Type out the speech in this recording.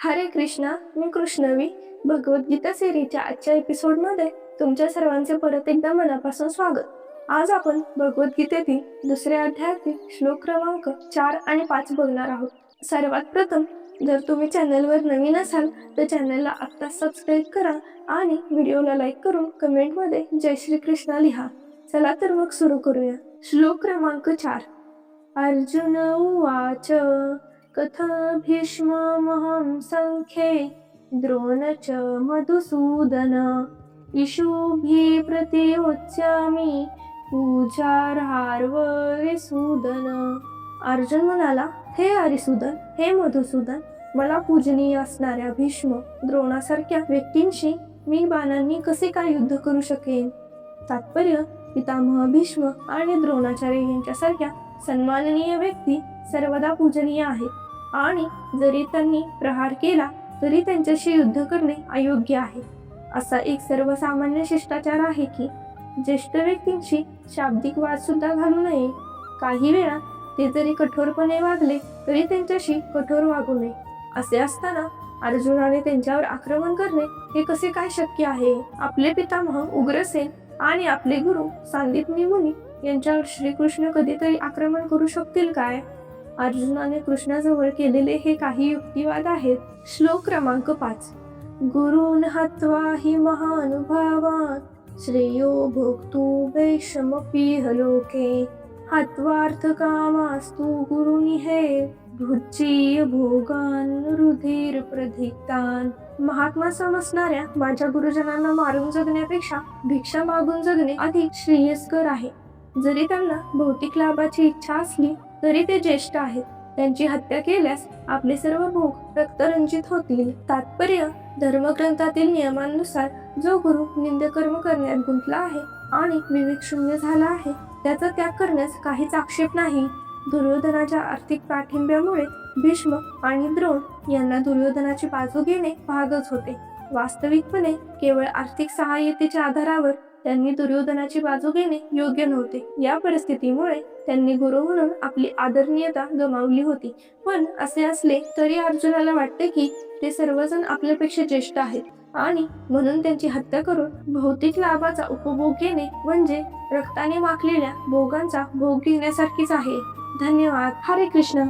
हरे कृष्णा मी कृष्णवी. भगवद्गीता सिरीजच्या आजच्या एपिसोडमध्ये तुमच्या सर्वांचे परत एकदा मनापासून स्वागत. आज आपण भगवद्गीतेतील दुसऱ्या अध्यायातील श्लोक क्रमांक चार आणि पाच बघणार आहोत. सर्वात प्रथम जर तुम्ही चॅनलवर नवीन असाल तर चॅनलला आत्ता सबस्क्राईब करा आणि व्हिडिओला लाईक करून कमेंटमध्ये जय श्री कृष्णा लिहा. चला तर मग सुरू करूया. श्लोक क्रमांक चार. अर्जुन उवाच कथा भीष्ममहं सङ्ख्ये द्रोण च मधुसूदन। इषुभिः प्रतियोत्स्यामि पूजार्हार्वरिसूदन अर्जुन म्हणाला हे हरिसूदन हे मधुसूदन मला पूजनीय असणाऱ्या भीष्म द्रोणासारख्या व्यक्तींशी मी बाणांनी कसे काय युद्ध करू शकेन? तात्पर्य पितामह भीष्म आणि द्रोणाचार्य यांच्यासारख्या सन्माननीय व्यक्ती सर्वदा पूजनीय आहेत. आणि जरी त्यांनी प्रहार केला तरी त्यांच्याशी युद्ध करणे अयोग्य आहे. असा एक सर्वसामान्य शिष्टाचार आहे की ज्येष्ठ व्यक्तींशी शाब्दिक वाद सुद्धा घालू नये. काही वेळा ते जरी कठोरपणे वागले तरी त्यांच्याशी कठोर वागू नये. असे असताना अर्जुनाने त्यांच्यावर आक्रमण करणे हे कसे काय शक्य आहे? आपले पितामह उग्रसेन आणि आपले गुरु सांदीप निमुनी यांच्यावर श्रीकृष्ण कधीतरी आक्रमण करू शकतील काय? अर्जुनाने कृष्णाजवळ केलेले हे काही युक्तिवाद आहेत. श्लोक क्रमांक पाच. गुरुन हत्वा हि महानुभावान श्रेयो भोक्तु वैषमपीह लोके हत्वार्थ कामास्तु गुरुनिहे भुज्जीय भोगान रुधिर प्रधिक्तान महात्मा समजणाऱ्या माझ्या गुरुजनांना मारून जगण्यापेक्षा भिक्षा मागून जगणे अधिक श्रेयस्कर आहे. जरी त्यांना भौतिक लाभाची इच्छा असली तरी ते ज्येष्ठ आहेत. त्यांची हत्या केल्यास आपले सर्व भोग रक्तरंजित होतील. तात्पर्य धर्मग्रंथातील नियमांनुसार जो गुरु निंदकर्म करण्यात गुंतला आहे आणि विवेक शून्य झाला आहे त्याचा त्याग करण्यास काहीच आक्षेप नाही. दुर्योधनाच्या आर्थिक पाठिंब्यामुळे भीष्म आणि द्रोण यांना दुर्योधनाची बाजू घेणे भागच होते. वास्तविकपणे केवळ आर्थिक सहाय्यतेच्या आधारावर त्यांनी दुर्योधनाची बाजू घेणे योग्य नव्हते. या परिस्थितीमुळे त्यांनी गुरु म्हणून आपली आदरणीयता गमावली होती. पण असे असले तरी अर्जुनाला वाटते की ते सर्वजण आपल्यापेक्षा ज्येष्ठ आहेत आणि म्हणून त्यांची हत्या करून भौतिक लाभाचा उपभोग घेणे म्हणजे रक्ताने माखलेल्या भोगांचा भोग घेण्यासारखीच आहे. धन्यवाद. हरे कृष्ण.